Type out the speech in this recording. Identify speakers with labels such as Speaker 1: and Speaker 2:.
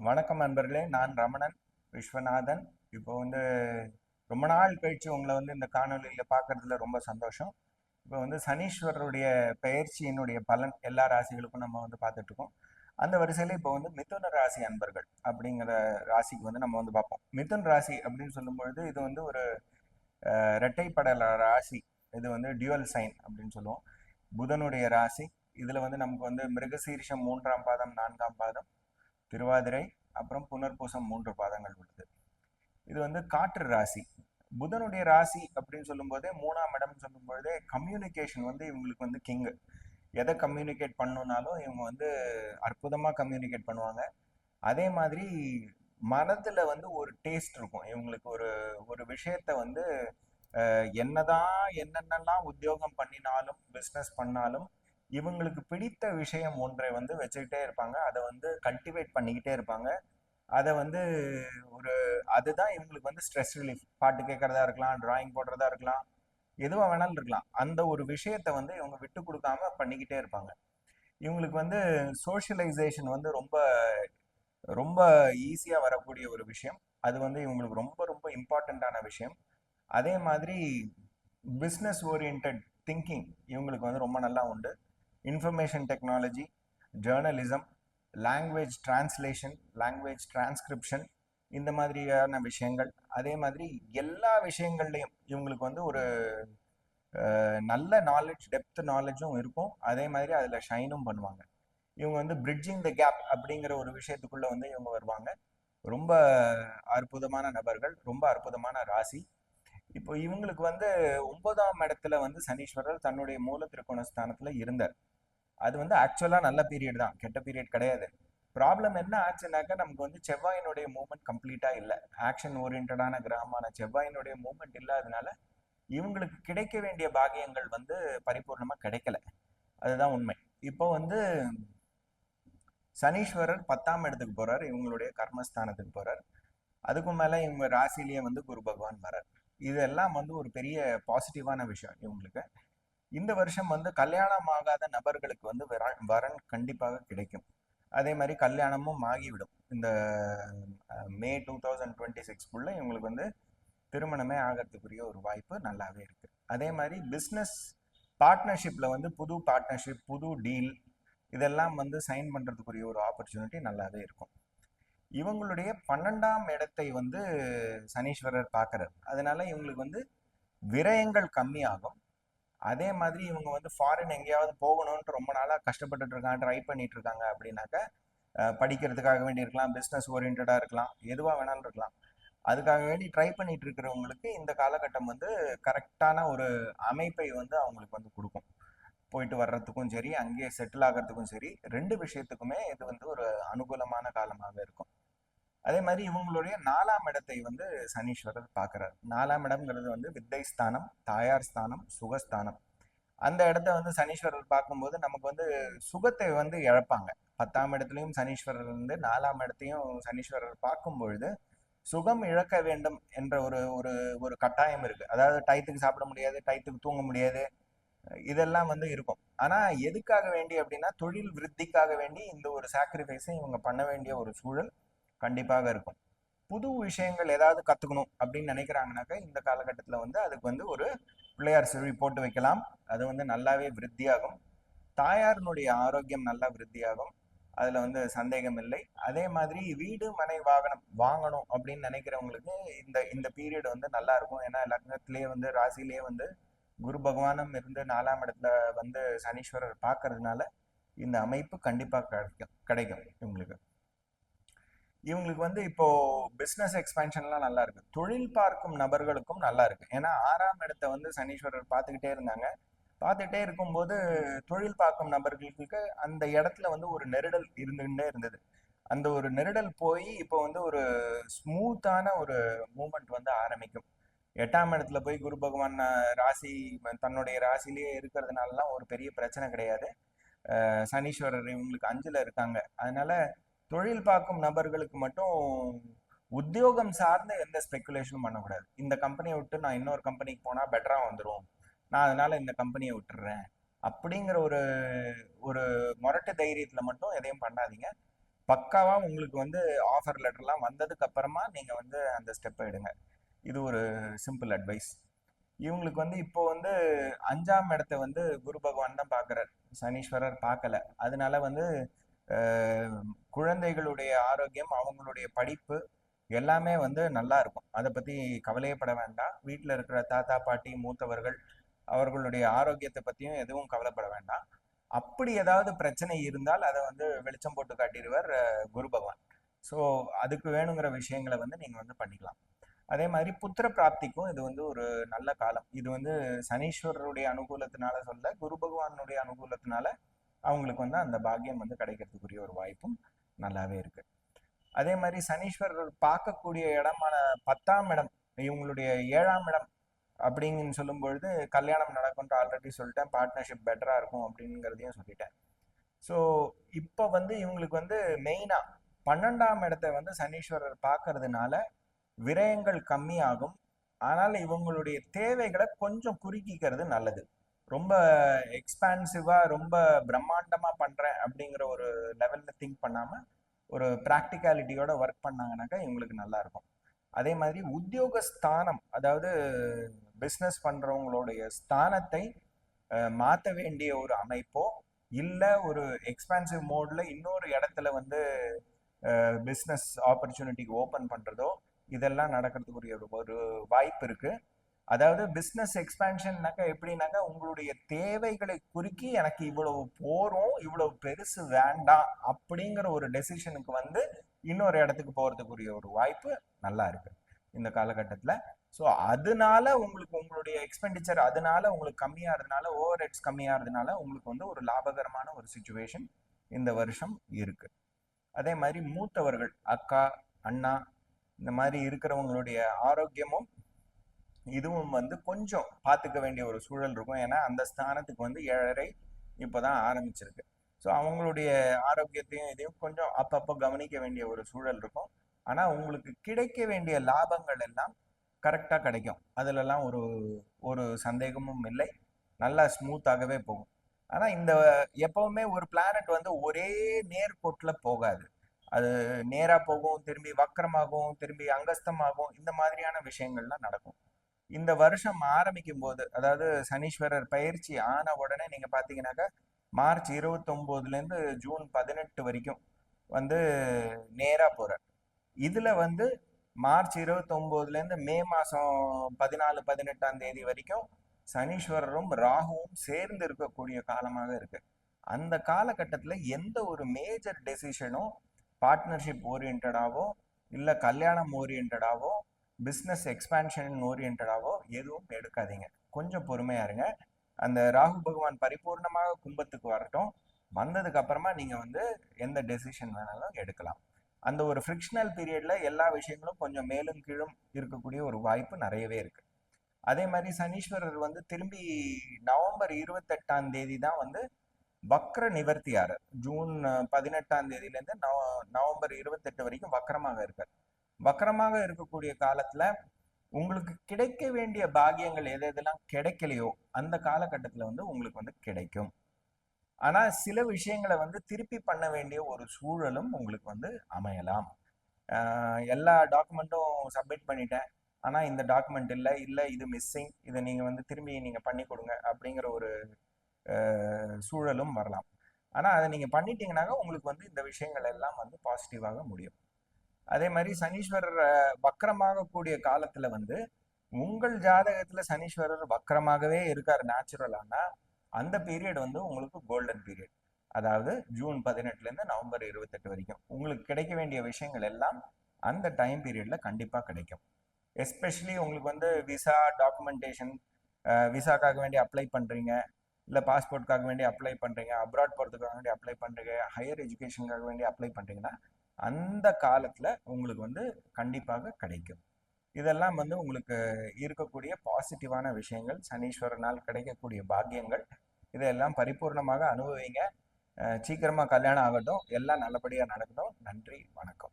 Speaker 1: வணக்கம் நண்பர்களே நான் ரமணன் விஸ்வநாதன். இப்போ வந்து ரொம்ப நாள் கழிச்சு உங்களை வந்து இந்த காணொலியில் பார்க்கறதுல ரொம்ப சந்தோஷம். இப்போ வந்து சனீஸ்வரருடைய பெயர்ச்சியினுடைய பலன் எல்லா ராசிகளுக்கும் நம்ம வந்து பார்த்துட்ருக்கோம். அந்த வரிசையில் இப்போ வந்து மிதுன ராசி அன்பர்கள் அப்படிங்கிற ராசிக்கு வந்து நம்ம வந்து பார்ப்போம். மிதுன் ராசி அப்படின்னு சொல்லும்பொழுது இது வந்து ஒரு அஹ், இரட்டைப்படல ராசி. இது வந்து டியூவல் சைன் அப்படின்னு சொல்லுவோம். புதனுடைய ராசி. இதில் வந்து நமக்கு வந்து மிருகசீரிஷம் மூன்றாம் பாதம் நான்காம் பாதம் திருவாதிரை அப்புறம் புனர்பூசம் மூன்று பாதங்கள் உள்ளது. இது வந்து காற்று ராசி. புதனுடைய ராசி அப்படின்னு சொல்லும்போதே மூணாம் இடம் சொல்லும்பொழுதே கம்யூனிகேஷன் வந்து இவங்களுக்கு வந்து கிங்கு எதை கம்யூனிகேட் பண்ணுனாலும் இவங்க வந்து அற்புதமாக கம்யூனிகேட் பண்ணுவாங்க. அதே மாதிரி மனதில் வந்து ஒரு டேஸ்ட் இருக்கும். இவங்களுக்கு ஒரு ஒரு விஷயத்த வந்து என்னதான் என்னென்னலாம் உத்தியோகம் பண்ணினாலும் பிஸ்னஸ் பண்ணாலும் இவங்களுக்கு பிடித்த விஷயம் ஒன்றை வந்து வச்சுக்கிட்டே இருப்பாங்க. அதை வந்து கல்டிவேட் பண்ணிக்கிட்டே இருப்பாங்க. அதை வந்து ஒரு அதுதான் இவங்களுக்கு வந்து ஸ்ட்ரெஸ் ரிலீஃப் பாட்டு கேட்கறதா இருக்கலாம் டிராயிங் போடுறதா இருக்கலாம் எதுவாக வேணாலும் இருக்கலாம். அந்த ஒரு விஷயத்தை வந்து இவங்க விட்டு கொடுக்காம பண்ணிக்கிட்டே இருப்பாங்க. இவங்களுக்கு வந்து சோஷியலைசேஷன் வந்து ரொம்ப ரொம்ப ஈஸியாக வரக்கூடிய ஒரு விஷயம். அது வந்து இவங்களுக்கு ரொம்ப ரொம்ப இம்பார்ட்டண்ட்டான விஷயம். அதே மாதிரி பிஸ்னஸ் ஓரியன்ட் திங்கிங் இவங்களுக்கு வந்து ரொம்ப நல்லா உண்டு. Information technology journalism language translation language transcription இந்த மாதிரியான விஷயங்கள். அதே மாதிரி எல்லா விஷயங்கள்லையும் இவங்களுக்கு வந்து ஒரு நல்ல நாலேஜ் டெப்த் நாலேஜும் இருக்கும். அதே மாதிரி அதில் ஷைனும் பண்ணுவாங்க. இவங்க வந்து பிரிட்ஜிங் த கேப் அப்படிங்கிற ஒரு விஷயத்துக்குள்ளே வந்து இவங்க வருவாங்க. ரொம்ப அற்புதமான நபர்கள் ரொம்ப அற்புதமான ராசி. இப்போ இவங்களுக்கு வந்து ஒன்பதாம் இடத்துல வந்து சனீஸ்வரர் தன்னுடைய மூல திருக்கோண ஸ்தானத்தில் இருந்தார். அது வந்து ஆக்சுவலாக நல்ல பீரியட் தான். கெட்ட பீரியட் கிடையாது. ப்ராப்ளம் என்ன ஆச்சுனாக்கா நமக்கு வந்து செவ்வாயினுடைய மூமெண்ட் கம்ப்ளீட்டாக இல்லை. ஆக்ஷன் ஓரியன்டான கிரகமான செவ்வாயினுடைய மூமெண்ட் இல்லாதனால இவங்களுக்கு கிடைக்க வேண்டிய பாகியங்கள் வந்து பரிபூர்ணமாக கிடைக்கல. அதுதான் உண்மை. இப்போ வந்து சனீஸ்வரர் பத்தாம் இடத்துக்கு போகிறார் இவங்களுடைய கர்மஸ்தானத்துக்கு போகிறார் அதுக்கும் மேலே இவங்க ராசிலேயே வந்து குரு பகவான் வரார் இதெல்லாம் வந்து ஒரு பெரிய பாசிட்டிவான விஷயம் இவங்களுக்கு. இந்த வருஷம் வந்து கல்யாணம் ஆகாத நபர்களுக்கு வந்து வரன் வரன் கண்டிப்பாக கிடைக்கும். அதே மாதிரி கல்யாணமும் ஆகிவிடும். இந்த மே டூ தௌசண்ட் டுவெண்ட்டி சிக்ஸ்க்குள்ள இவங்களுக்கு வந்து திருமணமே ஆகிறதுக்குரிய ஒரு வாய்ப்பு நல்லாவே இருக்கு. அதே மாதிரி பிஸ்னஸ் பார்ட்னர்ஷிப்ல வந்து புது பார்ட்னர்ஷிப் புது டீல் இதெல்லாம் வந்து சைன் பண்றதுக்குரிய ஒரு ஆப்பர்ச்சுனிட்டி நல்லாவே இருக்கும். இவங்களுடைய பன்னெண்டாம் இடத்தை வந்து சனீஸ்வரர் பார்க்கறார். அதனால இவங்களுக்கு வந்து விரயங்கள் கம்மியாகும். அதே மாதிரி இவங்க வந்து ஃபாரின் எங்கேயாவது போகணும்னு ரொம்ப நாளாக கஷ்டப்பட்டுட்டு இருக்காங்க ட்ரை பண்ணிட்டு இருக்காங்க அப்படின்னாக்க படிக்கிறதுக்காக வேண்டி இருக்கலாம் பிஸ்னஸ் ஓரியன்டாக இருக்கலாம் எதுவாக வேணாலும் இருக்கலாம். அதுக்காக வேண்டி ட்ரை பண்ணிட்டு இருக்கிறவங்களுக்கு இந்த காலகட்டம் வந்து கரெக்டான ஒரு அமைப்பை வந்து அவங்களுக்கு வந்து கொடுக்கும். போயிட்டு வர்றதுக்கும் சரி அங்கேயே செட்டில் ஆகிறதுக்கும் சரி ரெண்டு விஷயத்துக்குமே இது வந்து ஒரு அனுகூலமான காலமாக இருக்கும். அதே மாதிரி இவங்களுடைய நாலாம் இடத்தை வந்து சனீஸ்வரர் பார்க்குறார். நாலாம் இடம்ங்கிறது வந்து வித்தை ஸ்தானம் தாயார் ஸ்தானம் சுகஸ்தானம். அந்த இடத்த வந்து சனீஸ்வரர் பார்க்கும்போது நமக்கு வந்து சுகத்தை வந்து இழப்பாங்க. பத்தாம் இடத்துலையும் சனீஸ்வரர் வந்து நாலாம் இடத்தையும் சனீஸ்வரர் பார்க்கும் பொழுது சுகம் இழக்க வேண்டும் என்ற ஒரு ஒரு ஒரு கட்டாயம் இருக்கு. அதாவது டயத்துக்கு சாப்பிட முடியாது டயத்துக்கு தூங்க முடியாது இதெல்லாம் வந்து இருக்கும். ஆனா எதுக்காக வேண்டி அப்படின்னா தொழில் விருத்திக்காக வேண்டி இந்த ஒரு சாக்ரிஃபைஸை இவங்க பண்ண வேண்டிய ஒரு சூழல் கண்டிப்பாக இருக்கும். புது விஷயங்கள் ஏதாவது கற்றுக்கணும் அப்படின்னு நினைக்கிறாங்கனாக்கா இந்த காலகட்டத்தில் வந்து அதுக்கு வந்து ஒரு பிள்ளையார் சிறுவி போட்டு வைக்கலாம். அது வந்து நல்லாவே விருத்தியாகும். தாயாரினுடைய ஆரோக்கியம் நல்லா விருத்தியாகும். அதில் வந்து சந்தேகம் இல்லை. அதே மாதிரி வீடு மனை வாகனம் வாங்கணும் அப்படின்னு நினைக்கிறவங்களுக்கு இந்த இந்த பீரியட் வந்து நல்லா இருக்கும். ஏன்னா லக்னத்திலேயே வந்து ராசிலேயே வந்து குரு பகவானும் இருந்து நாலாம் இடத்துல வந்து சனீஸ்வரர் பார்க்கறதுனால இந்த அமைப்பு கண்டிப்பாக கிடைக்கும் கிடைக்கும் இவங்களுக்கு. இவங்களுக்கு வந்து இப்போ பிஸ்னஸ் எக்ஸ்பென்ஷன்லாம் நல்லா இருக்கு. தொழில் பார்க்கும் நபர்களுக்கும் நல்லா இருக்கு. ஏன்னா ஆறாம் இடத்த வந்து சனீஸ்வரர் பார்த்துக்கிட்டே இருந்தாங்க. பார்த்துட்டே இருக்கும்போது தொழில் பார்க்கும் நபர்களுக்கு அந்த இடத்துல வந்து ஒரு நெருடல் இருந்துகிட்டே இருந்தது. அந்த ஒரு நெருடல் போய் இப்போ வந்து ஒரு ஸ்மூத்தான ஒரு மூமெண்ட் வந்து ஆரம்பிக்கும். எட்டாம் இடத்துல போய் குரு பகவான் ராசி தன்னுடைய ராசிலேயே இருக்கிறதுனாலலாம் ஒரு பெரிய பிரச்சனை கிடையாது. சனீஸ்வரர் இவங்களுக்கு அஞ்சுல இருக்காங்க. அதனால தொழில் பார்க்கும் நபர்களுக்கு மட்டும் உத்தியோகம் சார்ந்த எந்த ஸ்பெகுலேஷனும் பண்ணக்கூடாது. இந்த கம்பெனியை விட்டு நான் இன்னொரு கம்பெனிக்கு போனால் பெட்டராக வந்துடும் நான் அதனால இந்த கம்பெனியை விட்டுறேன். அப்படிங்கிற ஒரு ஒரு முரட்டு தைரியத்தில் மட்டும் எதையும் பண்ணாதீங்க. பக்காவாக உங்களுக்கு வந்து ஆஃபர் லெட்டர்லாம் வந்ததுக்கு அப்புறமா நீங்கள் வந்து அந்த ஸ்டெப்பை எடுங்க. இது ஒரு சிம்பிள் அட்வைஸ் இவங்களுக்கு வந்து இப்போ வந்து அஞ்சாம் இடத்த வந்து குரு பகவான் தான் பார்க்குறார். சனீஸ்வரர் பார்க்கல. அதனால வந்து குழந்தைகளுடைய ஆரோக்கியம் அவங்களுடைய படிப்பு எல்லாமே வந்து நல்லா இருக்கும். அதை பற்றி கவலையப்பட வேண்டாம். வீட்டில் இருக்கிற தாத்தா பாட்டி மூத்தவர்கள் அவர்களுடைய ஆரோக்கியத்தை பற்றியும் எதுவும் கவலைப்பட வேண்டாம். அப்படி ஏதாவது பிரச்சனை இருந்தால் அதை வந்து வெளிச்சம் போட்டு காட்டிடுவார் குரு பகவான். ஸோ அதுக்கு வேணுங்கிற விஷயங்களை வந்து நீங்கள் வந்து பண்ணிக்கலாம். அதே மாதிரி புத்திர பிராப்திக்கும் இது வந்து ஒரு நல்ல காலம். இது வந்து சனீஸ்வரருடைய அனுகூலத்தினால சொல்ல குரு பகவானுடைய அனுகூலத்தினால அவங்களுக்கு வந்து அந்த பாக்கியம் வந்து கிடைக்கிறதுக்குரிய ஒரு வாய்ப்பும் நல்லாவே இருக்கு. அதே மாதிரி சனீஸ்வரர் பார்க்கக்கூடிய இடமான பத்தாம் இடம் இவங்களுடைய ஏழாம் இடம் அப்படின்னு சொல்லும் பொழுது கல்யாணம் நடக்கும்ட்டு ஆல்ரெடி சொல்லிட்டேன் பார்ட்னர்ஷிப் பெட்டராக இருக்கும் அப்படிங்கிறதையும் சொல்லிட்டேன். ஸோ இப்போ வந்து இவங்களுக்கு வந்து மெயினாக பன்னெண்டாம் இடத்தை வந்து சனீஸ்வரர் பார்க்கறதுனால விரயங்கள் கம்மியாகும். ஆனால் இவங்களுடைய தேவைகளை கொஞ்சம் குறுக்கிக்கிறது நல்லது. ரொம்ப எக்ஸ்பான்சிவா ரொம்ப பிரம்மாண்டமா பண்றேன் அப்படிங்கிற ஒரு லெவல்ல திங்க் பண்ணாம ஒரு ப்ராக்டிகாலிட்டியோட ஒர்க் பண்ணாங்கனாக்கா இவங்களுக்கு நல்லா இருக்கும் அதே மாதிரி உத்தியோக ஸ்தானம் அதாவது பிஸ்னஸ் பண்றவங்களுடைய ஸ்தானத்தை மாற்ற வேண்டிய ஒரு அமைப்போ இல்லை ஒரு எக்ஸ்பான்சிவ் மோட்ல இன்னொரு இடத்துல வந்து பிஸ்னஸ் ஆப்பர்ச்சுனிட்டிக்கு ஓப்பன் பண்றதோ இதெல்லாம் நடக்கிறதுக்குரிய ஒரு ஒரு வாய்ப்பு இருக்குது அதாவது பிஸ்னஸ் எக்ஸ்பேன்ஷன்னாக்கா எப்படின்னாக்கா உங்களுடைய தேவைகளை குறுக்கி எனக்கு இவ்வளவு போறோம் இவ்வளவு பெருசு வேண்டாம் அப்படிங்கிற ஒரு டெசிஷனுக்கு வந்து இன்னொரு இடத்துக்கு போறதுக்குரிய ஒரு வாய்ப்பு நல்லா இருக்கு இந்த காலகட்டத்தில். ஸோ அதனால உங்களுக்கு உங்களுடைய எக்ஸ்பெண்டிச்சர் அதனால உங்களுக்கு கம்மியாகிறதுனால ஓவர் ஹெட்ஸ் கம்மியாகிறதுனால உங்களுக்கு வந்து ஒரு லாபகரமான ஒரு சுச்சுவேஷன் இந்த வருஷம் இருக்கு. அதே மாதிரி மூத்தவர்கள் அக்கா அண்ணா இந்த மாதிரி இருக்கிறவங்களுடைய ஆரோக்கியமும் இதுவும் வந்து கொஞ்சம் பார்த்துக்க வேண்டிய ஒரு சூழல் இருக்கும். ஏன்னா அந்த ஸ்தானத்துக்கு வந்து ஏழரை இப்போதான் ஆரம்பிச்சிருக்கு. ஸோ அவங்களுடைய ஆரோக்கியத்தையும் இதையும் கொஞ்சம் அப்பப்போ கவனிக்க வேண்டிய ஒரு சூழல் இருக்கும். ஆனால் உங்களுக்கு கிடைக்க வேண்டிய லாபங்கள் எல்லாம் கரெக்டாக கிடைக்கும். அதிலெல்லாம் ஒரு ஒரு சந்தேகமும் இல்லை. நல்லா ஸ்மூத்தாகவே போகும். ஆனால் இந்த எப்பவுமே ஒரு பிளானட் வந்து ஒரே நேர்கோட்டில் போகாது. அது நேராக போகும் திரும்பி வக்கரமாகும் திரும்பி அங்கஸ்தமாகும். இந்த மாதிரியான விஷயங்கள்லாம் நடக்கும். இந்த வருஷம் ஆரம்பிக்கும் போது அதாவது சனீஸ்வரர் பயிற்சி ஆன உடனே நீங்க பாத்தீங்கன்னாக்கா மார்ச் இருபத்தொம்போதுல இருந்து ஜூன் பதினெட்டு வரைக்கும் வந்து நேரா போற இதுல வந்து மார்ச் இருபத்தொம்போதுல இருந்து மே மாசம் பதினாலு பதினெட்டாம் தேதி வரைக்கும் சனீஸ்வரரும் ராகுவும் சேர்ந்து இருக்கக்கூடிய காலமாக இருக்கு. அந்த காலகட்டத்துல எந்த ஒரு மேஜர் டெசிஷனும் பார்ட்னர்ஷிப் ஓரியன்டாவோ இல்லை கல்யாணம் ஓரியன்டாவோ பிஸ்னஸ் எக்ஸ்பேன்ஷன் ஓரியன்டாகவோ எதுவும் எடுக்காதீங்க. கொஞ்சம் பொறுமையா இருங்க. அந்த ராகு பகவான் பரிபூர்ணமாக கும்பத்துக்கு வரட்டும். வந்ததுக்கு அப்புறமா நீங்க வந்து எந்த டெசிஷன் வேணாலும் எடுக்கலாம். அந்த ஒரு ஃப்ரிக்ஷனல் பீரியட்ல எல்லா விஷயங்களும் கொஞ்சம் மேலும் கீழும் இருக்கக்கூடிய ஒரு வாய்ப்பு நிறையவே இருக்கு. அதே மாதிரி சனீஸ்வரர் வந்து திரும்பி நவம்பர் இருபத்தெட்டாம் தேதி தான் வந்து வக்ர நிவர்த்தியாரர். ஜூன் பதினெட்டாம் தேதியிலேருந்து நவ நவம்பர் இருபத்தெட்டு வரைக்கும் வக்கரமாக இருக்கார். வக்கரமாக இருக்கக்கூடிய காலத்துல உங்களுக்கு கிடைக்க வேண்டிய பாகியங்கள் எது எதெல்லாம் கிடைக்கலையோ அந்த காலகட்டத்துல வந்து உங்களுக்கு வந்து கிடைக்கும். ஆனா சில விஷயங்களை வந்து திருப்பி பண்ண வேண்டிய ஒரு சூழலும் உங்களுக்கு வந்து அமையலாம். எல்லா டாக்குமெண்ட்டும் சப்மிட் பண்ணிட்டேன். ஆனா இந்த டாக்குமெண்ட் இல்லை இல்லை இது மிஸ்ஸிங் இதை நீங்க வந்து திரும்பி நீங்க பண்ணி கொடுங்க அப்படிங்கிற ஒரு சூழலும் வரலாம். ஆனா அதை நீங்க பண்ணிட்டீங்கன்னாக்க உங்களுக்கு வந்து இந்த விஷயங்கள் எல்லாம் வந்து பாசிட்டிவாக முடியும். அதே மாதிரி சனீஸ்வரர் வக்கரமாக கூடிய காலத்துல வந்து உங்கள் ஜாதகத்துல சனீஸ்வரர் வக்கரமாகவே இருக்கார் நேச்சுரலானா அந்த பீரியட் வந்து உங்களுக்கு கோல்டன் பீரியட் அதாவது ஜூன் பதினெட்டுல இருந்து நவம்பர் இருபத்தெட்டு வரைக்கும். உங்களுக்கு கிடைக்க வேண்டிய விஷயங்கள் எல்லாம் அந்த டைம் பீரியட்ல கண்டிப்பா கிடைக்கும். எஸ்பெஷலி உங்களுக்கு வந்து விசா டாக்குமெண்டேஷன் விசாக்காக வேண்டி அப்ளை பண்றீங்க இல்லை பாஸ்போர்ட்காக வேண்டி அப்ளை பண்றீங்க அப்ராட் போகிறதுக்காக வேண்டி அப்ளை பண்றீங்க ஹையர் எஜுகேஷனுக்காக வேண்டி அப்ளை பண்றீங்கன்னா அந்த காலத்துல உங்களுக்கு வந்து கண்டிப்பாக கிடைக்கும். இதெல்லாம் வந்து உங்களுக்கு இருக்கக்கூடிய பாசிட்டிவான விஷயங்கள் சனீஸ்வரனால் கிடைக்கக்கூடிய பாக்கியங்கள் இதையெல்லாம் பரிபூர்ணமாக அனுபவிங்க. சீக்கிரமாக கல்யாணம் ஆகட்டும். எல்லாம் நல்லபடியாக நடக்கட்டும். நன்றி வணக்கம்.